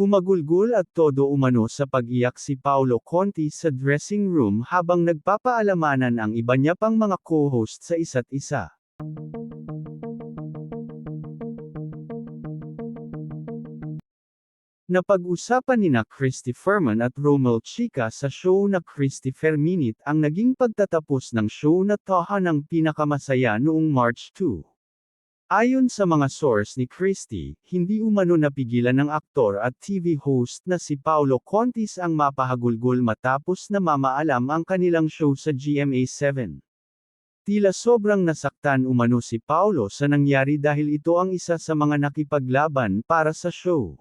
Humagulgol at todo umano sa pag-iyak si Paolo Conti sa dressing room habang nagpapaalamanan ang iba niya pang mga co-host sa isa't isa. Napag-usapan nina Christy Ferman at Romel Chica sa show na Christy Ferminit ang naging pagtatapos ng show na Taha ng Pinakamasaya noong March 2. Ayon sa mga source ni Christie, hindi umano napigilan ng aktor at TV host na si Paolo Contis ang mapahagulgol matapos na mamaalam ang kanilang show sa GMA7. Tila sobrang nasaktan umano si Paolo sa nangyari dahil ito ang isa sa mga nakipaglaban para sa show.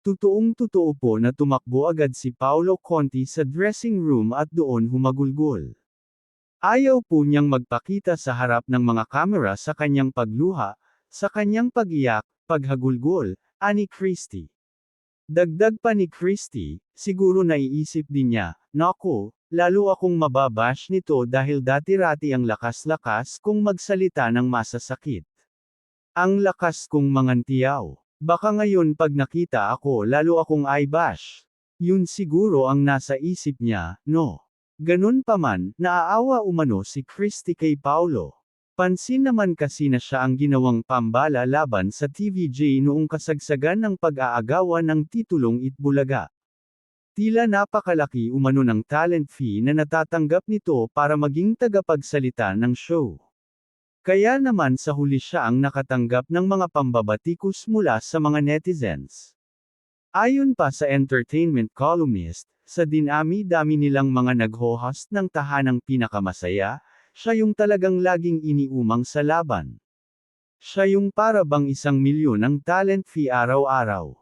Totoong totoo po na tumakbo agad si Paolo Conti sa dressing room at doon humagulgol. Ayaw po niyang magpakita sa harap ng mga kamera sa kanyang pagluha, sa kanyang pagiyak, paghagulgol, ani Christie. Dagdag pa ni Christie, siguro naiisip din niya, Naku, lalo akong mababash nito dahil dati-rati ang lakas-lakas kung magsalita ng masasakit. Ang lakas kong mangantiyaw. Baka ngayon pag nakita ako lalo akong eyebash. Yun siguro ang nasa isip niya, no? Ganun pa man, naaawa umano si Christy kay Paulo. Pansin naman kasi na siya ang ginawang pambala laban sa TVJ noong kasagsagan ng pag-aagawan ng titulong Itbulaga. Tila napakalaki umano ng talent fee na natatanggap nito para maging tagapagsalita ng show. Kaya naman sa huli siya ang nakatanggap ng mga pambabatikos mula sa mga netizens. Ayon pa sa entertainment columnist, sa dinami-dami nilang mga nag-host ng tahanang pinakamasaya, siya yung talagang laging iniumang sa laban. Siya yung para isang milyon ang talent fee araw-araw.